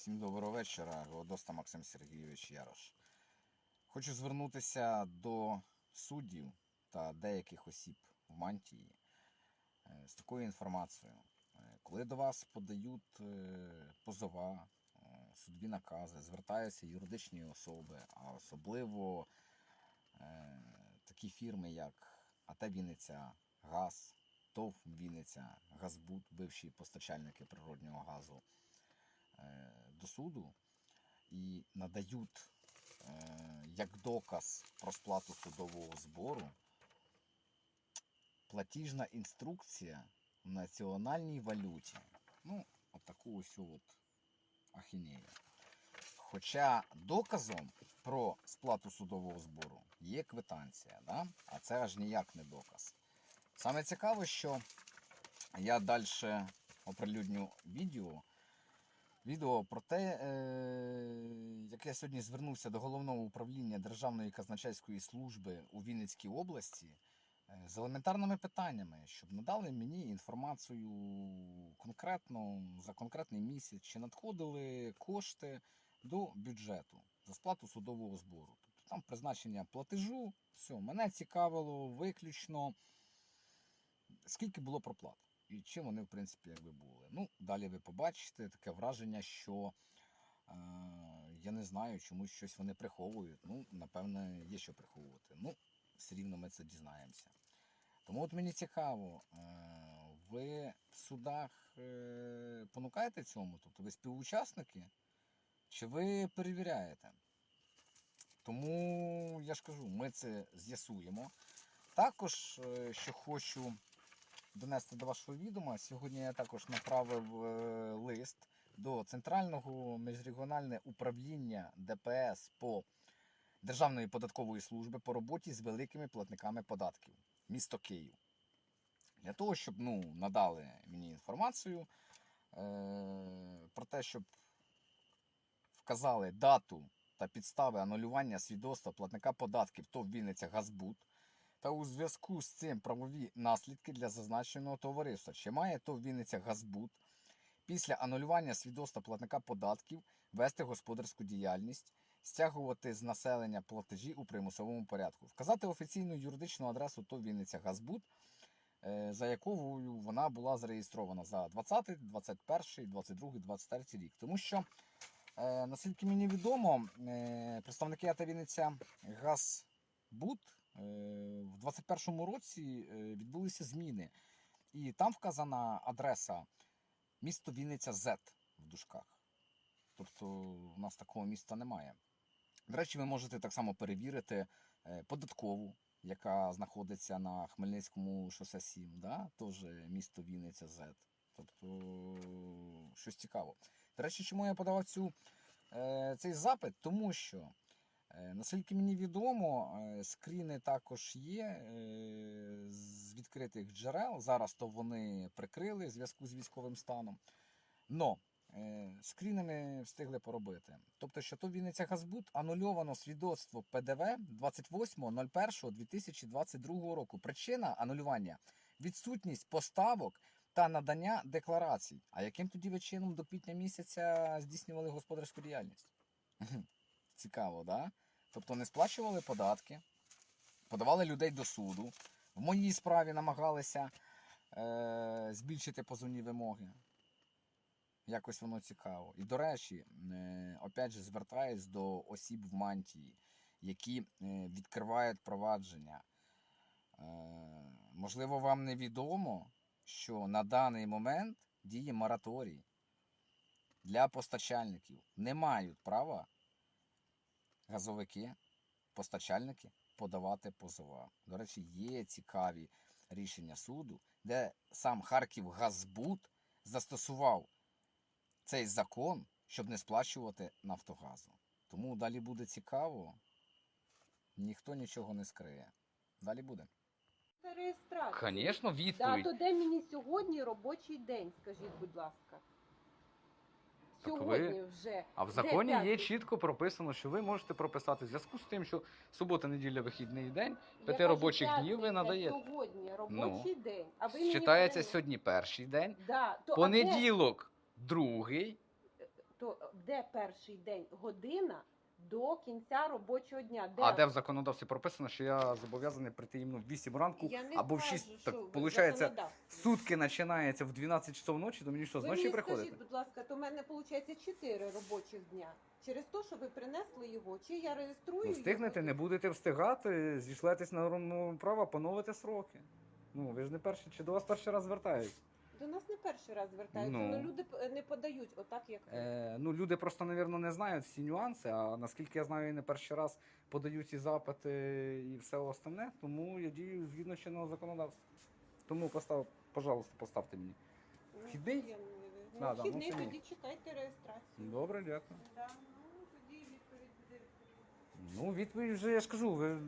Всім доброго вечора. Голодоста Максим Сергійович Ярош. Хочу звернутися до суддів та деяких осіб в мантії е, з такою інформацією. Е, Коли до вас подають е, позова, судові накази, звертаються юридичні особи, а особливо такі фірми, як АТ Вінниця Газ, ТОВ Вінниця, Газбуд, бивші постачальники природнього газу до суду і надають е, як доказ про сплату судового збору платіжна інструкція в національній валюті. Ну, отаку ось от ахінею. Хоча доказом про сплату судового збору є квитанція, да? а це аж ніяк не доказ. Саме цікаве, що я далі оприлюдню відео. Відео про те, е, як я сьогодні звернувся до головного управління Державної казначейської служби у Вінницькій області е, з елементарними питаннями, щоб надали мені інформацію конкретно за конкретний місяць, чи надходили кошти до бюджету за сплату судового збору. Тобто там призначення платежу, все, мене цікавило виключно, скільки було проплат і чим вони, в принципі, якби були. Ну, далі ви побачите таке враження, що е, я не знаю, чомусь щось вони приховують. Ну, напевне, є що приховувати. Ну, все рівно ми це дізнаємося. Тому от мені цікаво, е, ви в судах е, понукаєте цьому? Тобто ви співучасники? Чи ви перевіряєте? Тому я ж кажу, ми це з'ясуємо. Також, е, що хочу донести до вашого відома, сьогодні я також направив е, лист до Центрального міжрегіонального управління ДПС по Державної податкової служби по роботі з великими платниками податків, місто Київ. Для того, щоб ну, надали мені інформацію е, про те, щоб вказали дату та підстави анулювання свідоцтва платника податків ТОВ Вінниця Газбуд та у зв'язку з цим правові наслідки для зазначеного товариства. Чи має ТОВ Вінниця Газбуд після анулювання свідоцтва платника податків вести господарську діяльність, стягувати з населення платежі у примусовому порядку, вказати офіційну юридичну адресу ТОВ Вінниця Газбуд, е, за якою вона була зареєстрована за 20, 21, 22, 23 рік. Тому що, е, наскільки мені відомо, е, представники АТ Вінниця Газбуд е, в 21 році е, відбулися зміни. І там вказана адреса місто Вінниця Z в дужках. Тобто у нас такого міста немає. До речі, ви можете так само перевірити е, податкову, яка знаходиться на Хмельницькому шосе 7, да? теж місто Вінниця Z. Тобто щось цікаво. До речі, чому я подавав цю, е, цей запит? Тому що, е, наскільки мені відомо, е, скріни також є е, з відкритих джерел. Зараз то вони прикрили в зв'язку з військовим станом. Но е, скрінами встигли поробити. Тобто, що то Вінниця Газбуд анульовано свідоцтво ПДВ 28.01.2022 року. Причина анулювання відсутність поставок та надання декларацій. А яким тоді чином до квітня місяця здійснювали господарську діяльність? Цікаво, да? Тобто не сплачували податки, подавали людей до суду. В моїй справі намагалися е, збільшити позовні вимоги. Якось воно цікаво. І до речі, е, опять же, звертаюсь до осіб в мантії, які е, відкривають провадження. Е, можливо, вам невідомо, що на даний момент діє мораторій для постачальників. Не мають права газовики, постачальники подавати позова. До речі, є цікаві рішення суду, де сам Харків Газбуд застосував цей закон, щоб не сплачувати Нафтогазу. Тому далі буде цікаво, ніхто нічого не скриє. Далі буде. Це реєстрація. Звісно, Да, то де мені сьогодні робочий день, скажіть, будь ласка. Так ви... вже. А в законі є чітко прописано, що ви можете прописати в зв'язку з тим, що субота, неділя, вихідний день, п'яти робочих днів ви надаєте. Ну, Сьогодні робочий день. А ви Читається мені... сьогодні перший день, Да, то, а де- понеділок другий, то де перший день? Година до кінця робочого дня. Де? А де в законодавстві прописано, що я зобов'язаний прийти іменно в 8 ранку Я не або в кажу, 6. що Так, виходить, сутки починаються в 12 часов ночі, то мені що, Ви зночі мені приходити? скажіть, будь ласка, то в мене виходить 4 робочих дня. Через те, що ви принесли його, чи я реєструю Ну, встигнете, його? не будете встигати, зійшлетесь на норму права, поновите сроки. Ну, ви ж не перший, чи до вас перший раз звертаюсь. До нас не перший раз звертаються, Ну. але люди п- не подають отак, як ви. Е, ну, люди просто, напевно, не знають всі нюанси, а наскільки я знаю, і не перший раз подають ці запити і все остальне, тому я дію згідно чинного законодавства. Тому постав, пожалуйста, поставте мені. Ну, вхідний? я не- Ну, Да, да, ну, вхідний, це ні. тоді чекайте реєстрацію. Добре, дякую. Да, ну, тоді відповідь буде. Ну, відповідь вже я ж кажу, ви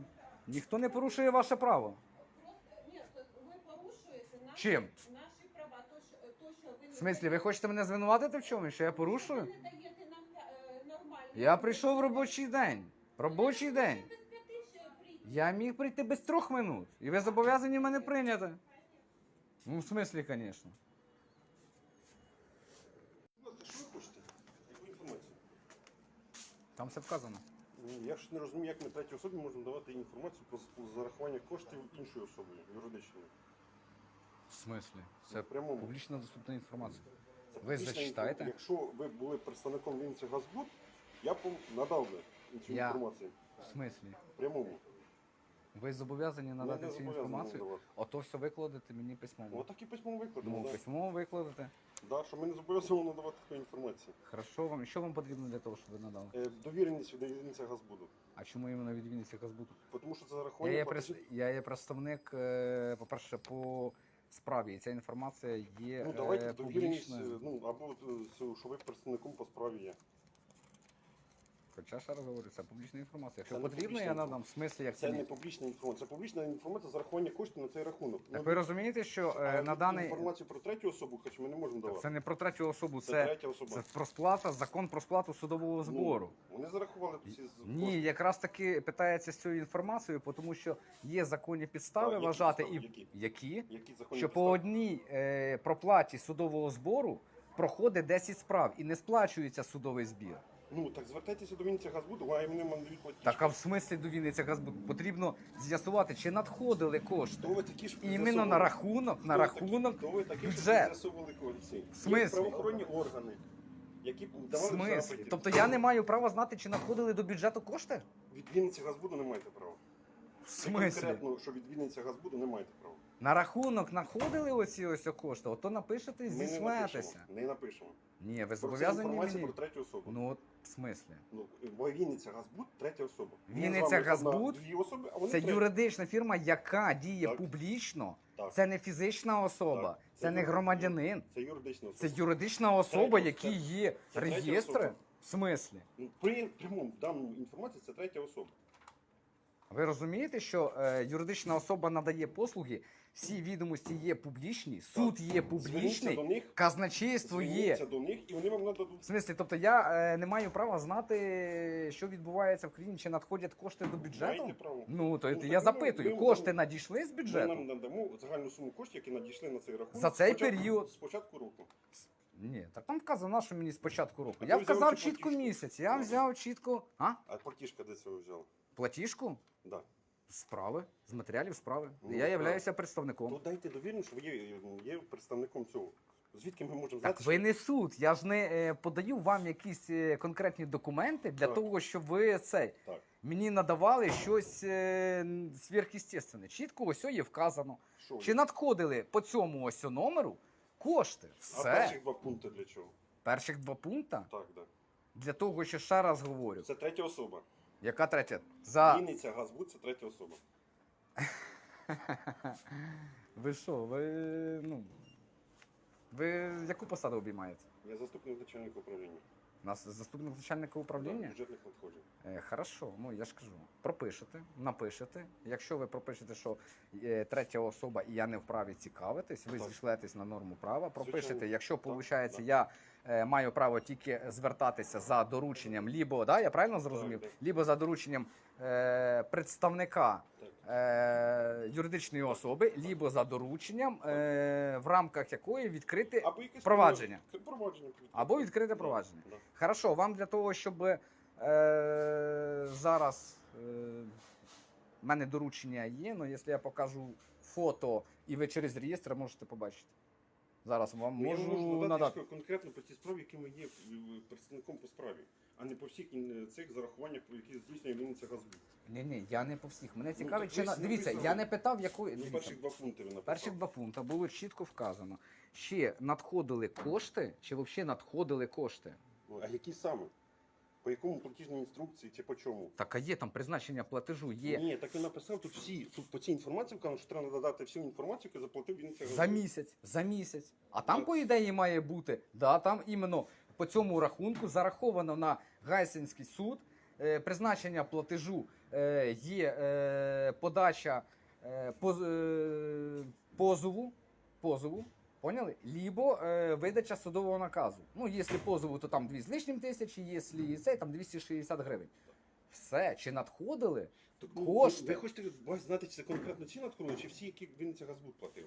ніхто не порушує ваше право. Просто ні, ви порушуєте наші, Чим? наші права. То, що, то, що ви не В смислі, ви хочете мене звинуватити в чому? Що я Ви порушую? не даєте нам е, нормально. Я прийшов в робочий день. Робочий день. без п'яти ще прийдете. Я міг прийти без трьох минут. І ви зобов'язані мене прийняти. Ну, в смислі, звісно. Знаєте, що ви хочете? Яку інформацію? Там все вказано. Я ж не розумію, як ми третій особі можемо давати інформацію про зарахування коштів іншої особи, юридичної. В смислі? Це в прямому. публічно доступна інформація. Це Ви публічна зачитаєте? інфо- Якщо ви були представником Вінниці Газбуд, я б вам надав би цю Я- інформацію. В смислі? В прямому. Ви зобов'язані надати цю інформацію. надавати. Ото все викладете мені письмово. Отак і письмово викладемо. Ну, да. письмово викладете. Да, що ми не зобов'язані надавати таку інформацію. Хорошо вам. Що вам потрібно для того, щоб ви надали? Е, довіреність від Вінниця Газбуду. А чому іменно від Вінниці Газбуту? Тому що це Я зарахування є, я є представник, е, по-перше, по справі. І ця інформація є Ну е, давайте довіреність, публічною. е, ну або з це, що ви представником по справі є. Хоча ще раз говорю, це публічна інформація. Якщо Це не потрібно, публічна я надам. В смислі, як Це це не публічна інформація. Це публічна інформація зарахування коштів на цей рахунок. Так Ну, ви розумієте, що е, на даний інформацію про третю особу, хоч ми не можемо давати. це не про третю особу, Це, це, третя особа. це про сплата, закон про сплату судового збору. Ну, вони зарахували ці з- Ні, кошти. якраз таки питається з цією інформацією, тому що є законні підстави Так, які вважати, і? Які? які, Які законні що по підстави? одній е, проплаті судового збору проходить 10 справ і не сплачується судовий збір. Ну так звертайтеся до Вінниця Газбуду, а їм не платіжки. Так а в смислі до Вінниця Газбуду потрібно з'ясувати, чи надходили кошти. Ви такі ж Іменно на рахунок, на рахунок Хто ви такі, що бюджет. з'ясовували кошти? В смислі? Є правоохоронні органи, які В давали смислі? Тобто я не маю права знати, чи надходили до бюджету кошти? Від Вінниці Газбуду не маєте права. Смислі? Конкретно, що від Вінниця Газбуду не маєте права. На рахунок надходили оці ось кошти, ото напишете і Ми не зішлетеся. напишемо. Не напишемо. Ні, ви Про це зобов'язані інформація мені. про третю особу. Ну от в смислі. Ну, бо Вінниця Газбуд третя особа. Ми з Вінниця одна- Газбуд Дві особи, а вони Це третя. юридична фірма, яка діє Так. публічно. Так. Це не фізична особа, Так. це Це не юридична. громадянин. Це юридична Це особа. юридична особа, які є це третя реєстри. особа. В смислі? Ну, При прямому даному інформації це третя особа. Ви розумієте, що е, юридична особа надає послуги, всі відомості є публічні, суд є Зверніться публічний, до них, казначейство є. зверніться до них, і вони вам В нададуть. смислі, тобто я е, не маю права знати, що відбувається в країні, чи надходять кошти до бюджету? Маєте право. Ну то Ну, я ми- запитую, ми- кошти надійшли з Ми бюджету? нам надамо загальну суму коштів, які надійшли на цей рахунок. За цей з початку- період. З початку року. Ні, так там вказано, що мені з початку року. А Я ти взяв вказав чи чітко платіжку? місяць. Я взяв чітко. А? А платіжка де ви взяли? Платіжку? Да. Справи, з матеріалів справи. Ну, я так. являюся представником. То дайте довірність, що ви є, є представником цього. Звідки ми можемо Так ви що- не суд. Я ж не е, подаю вам якісь е, конкретні документи для Так. того, щоб ви цей Так. мені надавали щось е, сверхъестественне. Чітко ось є вказано. Що? Чи надходили по цьому ось номеру кошти? А Все. перших два пункти для чого? Перших два пункта Так, да. для того, що ще раз говорю. Це третя особа. Яка третя? За Вінниця Газбуд це третя особа. ви що? Ви ну ви яку посаду обіймаєте? Я заступник начальника управління. У нас заступник начальника Да, управління? бюджетних надходжень. Е, хорошо, ну я ж кажу, пропишете, напишете. Якщо ви пропишете, що е, третя особа і я не вправі цікавитись, ви Так. зійшлетесь на норму права, пропишете. Звичайно. Якщо виходить, я маю право тільки звертатися за дорученням, лібо, да, я правильно зрозумів? Лібо за дорученням е, представника е, юридичної особи, лібо за дорученням, е, в рамках якої відкрити Або якесь Провадження. Провадження. або відкрити провадження. Хорошо, вам для того, щоб е, зараз е, в мене доручення є, але якщо я покажу фото і ви через реєстр можете побачити. Зараз вам Мені можу надати конкретно по цій справі, якими є е, представником по справі, а не по всіх цих зарахуваннях, про які здійснює Вінниця Газбуд. Ні, ні, я не по всіх. Мене Ну, цікавить, ну, чи на дивіться, написано. я не питав, якої Ну, перших два пункти ви написали. перших два пункти було чітко вказано. Чи надходили кошти, чи взагалі надходили кошти. А які саме? По якому платіжній інструкції чи по чому? Так, а є там призначення платежу, є Ні, так він написав тут всі. Тут по цій інформації вказано, що треба надати всю інформацію, яку заплатив Вінниця за місяць, за місяць. А там, Так. по ідеї, має бути, да, там іменно по цьому рахунку зараховано на Гайсинський суд. Е, призначення платежу е, є е, подача е, поз, е, позову, позову. Поняли? Лібо е, видача судового наказу. Ну, якщо позову, то там 2 з лишнім тисячі, якщо цей, там 260 гривень. Все, чи надходили? Так, ну, Кошти. Ви, хочете знати, чи це конкретно ці надходили, чи всі, які він Вінниця Газбуд платив?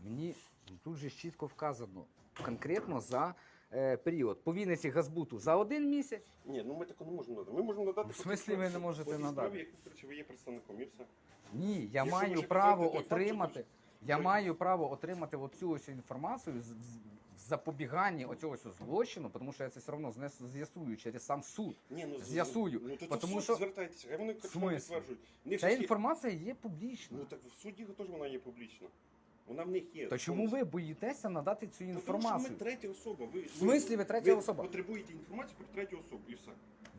Мені тут же чітко вказано конкретно за е, період. По Вінниці Газбуту за один місяць. Ні, ну ми такого не можемо надати. Ми можемо надати. В смислі ви не можете надати? Справі, яку ви є представником, і все. Ні, я Якщо ви маю вже право підтвердите той факт, отримати. Що Я маю право отримати оцю ось інформацію з- з- в запобіганні оцього ось злочину, тому що я це все одно з'ясую через сам суд. Ні, ну, з- З'ясую. Ну, то, Потому то в що- звертайтеся, хай вони смислі? підтверджують. В них Ця є- інформація є публічна. Ну так в суді теж вона є публічна. Вона в них є. То чому ви боїтеся надати цю Та Тому що інформацію? ми третя особа. Ви, В смислі ви третя ви особа? потребуєте інформацію про третю особу і все.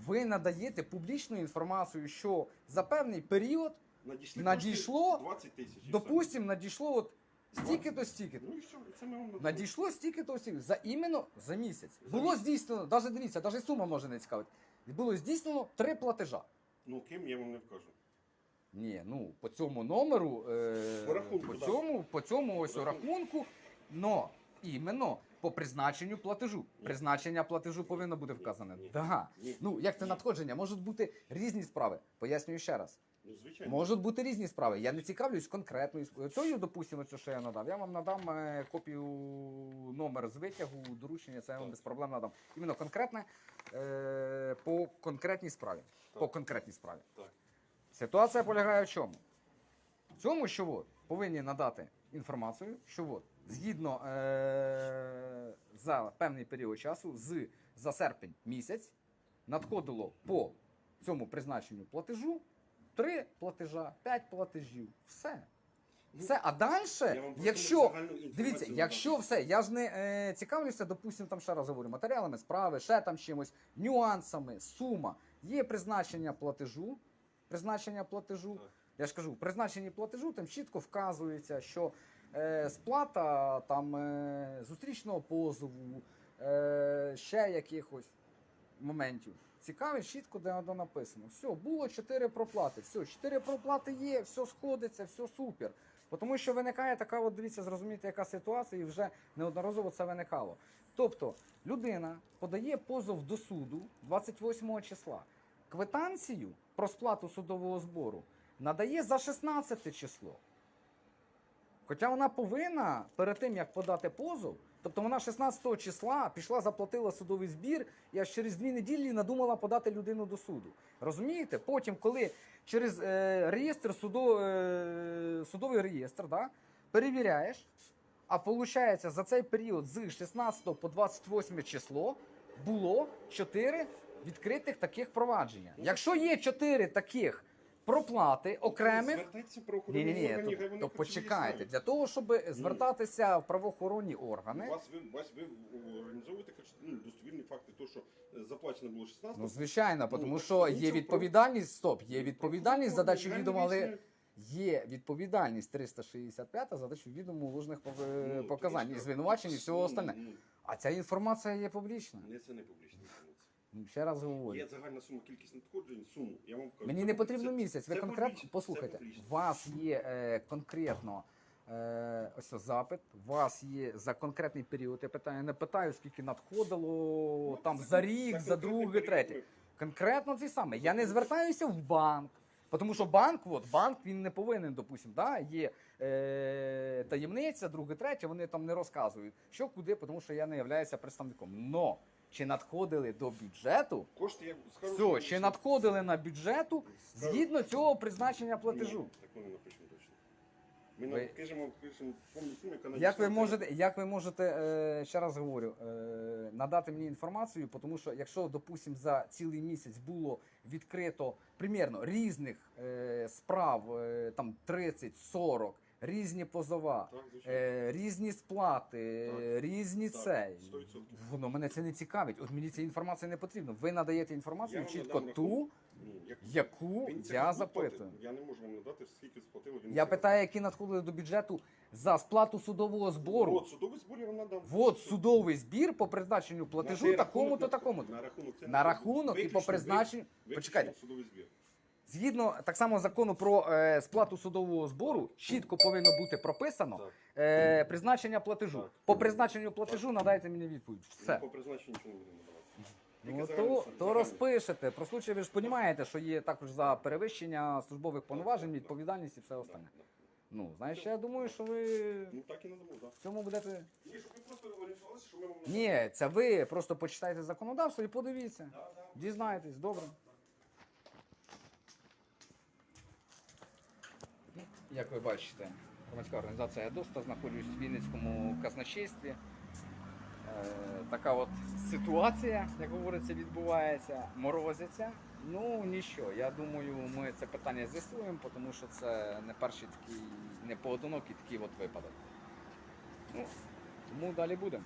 Ви надаєте публічну інформацію, що за певний період, Надійшли Надійшло, 20 тисяч. допустимо, надійшло от стільки-то стільки. Ну і все, це ми вам надамо. Надійшло стільки-то осіб за іменно за місяць. За Було місяць. здійснено, навіть дивіться, навіть сума може не цікавити. Було здійснено три платежа. Ну ким я вам не вкажу. Ні, ну по цьому номеру, е, По рахунку, по да. цьому, по цьому ось рахунку. рахунку, но іменно по призначенню платежу. Ні. Призначення платежу повинно бути вказане. ні, Да. Ні. Ну, як це надходження? Можуть бути різні справи. Пояснюю ще раз. Ну, звичайно. Можуть бути різні справи. Я не цікавлюсь конкретною справою. Цією, допустимо, цю, що я надав. Я вам надам е, копію номер з витягу, доручення, це я вам Так. без проблем надам. Іменно конкретне е, по конкретній справі. Так. По конкретній справі. Так. Ситуація полягає в чому? В цьому, що от, повинні надати інформацію, що от, згідно е- за певний період часу, з, за серпень місяць, надходило по цьому призначенню платежу три платежа, п'ять платежів. Все. Ну, Все. А далі, якщо. Дивіться, якщо все, я ж не е, цікавлюся, допустимо, там ще раз говорю, матеріалами справи, ще там чимось, нюансами, сума. Є призначення платежу. Призначення платежу. Я ж кажу, в призначенні платежу там чітко вказується, що е, сплата там е, зустрічного позову, е, ще якихось моментів. Цікавить, чітко де воно написано. Все, було 4 проплати. Все, 4 проплати є, все сходиться, все супер. Тому що виникає така, от дивіться, зрозуміти, яка ситуація, і вже неодноразово це виникало. Тобто людина подає позов до суду 28 числа. Квитанцію про сплату судового збору надає за 16 число. Хоча вона повинна перед тим, як подати позов, тобто вона 16 числа пішла, заплатила судовий збір і аж через дві неділі надумала подати людину до суду. Розумієте? Потім, коли через е, реєстр судо, е, судовий реєстр, да, перевіряєш, а виходить, за цей період з 16 по 28 число було 4 відкритих таких провадження. Якщо є 4 таких проплати окремих. Звертайтеся в Ні, ні, ні, органи, хай то, вони то хоч почекайте. Для того, щоб звертатися в правоохоронні органи, Вас ви, вас ви організовуєте хоч, ну, достовірні факти, то що е, заплачено було 16 ну звичайно, Ну, тому так що нічого є про- відповідальність. Стоп, є відповідальність за дачу але виясняють. є відповідальність 365 за дачу відому ложних пов- Ну, показань, і звинувачень і всього Ну, остальне. ну, А ця інформація є публічна. Не це не публічна. Ну, Ще раз говорю. Є загальна сума кількість надходжень, суму. Я вам кажу. Мені не потрібно це- місяць. Ви конкретно послухайте. У вас є е, конкретно е, ось це запит. У вас є за конкретний період. Я питаю, не питаю, скільки надходило Ну, там це за рік, за конкретний друге, третє. Конкретно це саме. Я не звертаюся в банк. Тому що банк, от, банк він не повинен, допустим, да, є е, таємниця, друге, третє, вони там не розказують, що куди, тому що я не являюся представником. Но чи надходили до бюджету? Кошти я скажу. Все, що- чи надходили на бюджету згідно цього призначення платежу. Ні, такого не напишемо точно. Ми Ви- напишемо, пишемо повну суму, яка Як ви надійшла. можете, як ви можете, е, ще раз говорю, е, надати мені інформацію, тому що якщо, допустим, за цілий місяць було відкрито примірно різних е, справ, е, там 30-40, різні позова, е, різні сплати, Так. різні Так, цей. 100%. Воно мене це не цікавить. От мені ця інформація не потрібна. Ви надаєте інформацію Я вам чітко надам ту, рахунок. Ні, як- яку Він це я запитую. Я не можу вам надати, скільки сплатили. він Я це- питаю, які надходили до бюджету за сплату судового збору. От, судовий збор я вам надам. Вот судовий збір по призначенню На платежу такому-то, рахунок, такому-то. На рахунок, це На рахунок і по виключно- призначенню. виключно Почекайте. судовий збір. Згідно так само закону про е, сплату судового збору, чітко повинно бути прописано е, призначення платежу. Так. По призначенню платежу надайте мені відповідь. Все. По призначенню нічого не будемо. Тільки Ну, загальну то, суму, то загальну. розпишете. Про случай ви ж розумієте, що є також за перевищення службових повноважень, відповідальність і все Да, остальне. да. Ну, знаєш, я думаю, що ви Ну так і надамо, так. в цьому будете. Ні, щоб ви просто орієнтувалися, що ми вам Ні, це ви просто почитайте законодавство і подивіться. Да, да. Дізнайтесь, добре. Як ви бачите, громадська організація ДОСТА знаходжусь в Вінницькому казначействі. Е, така от ситуація, як говориться, відбувається, морозиться. Ну нічого, я думаю, ми це питання з'ясуємо, тому що це не перший такий, не поодинокий такий от випадок. Ну, тому далі будемо.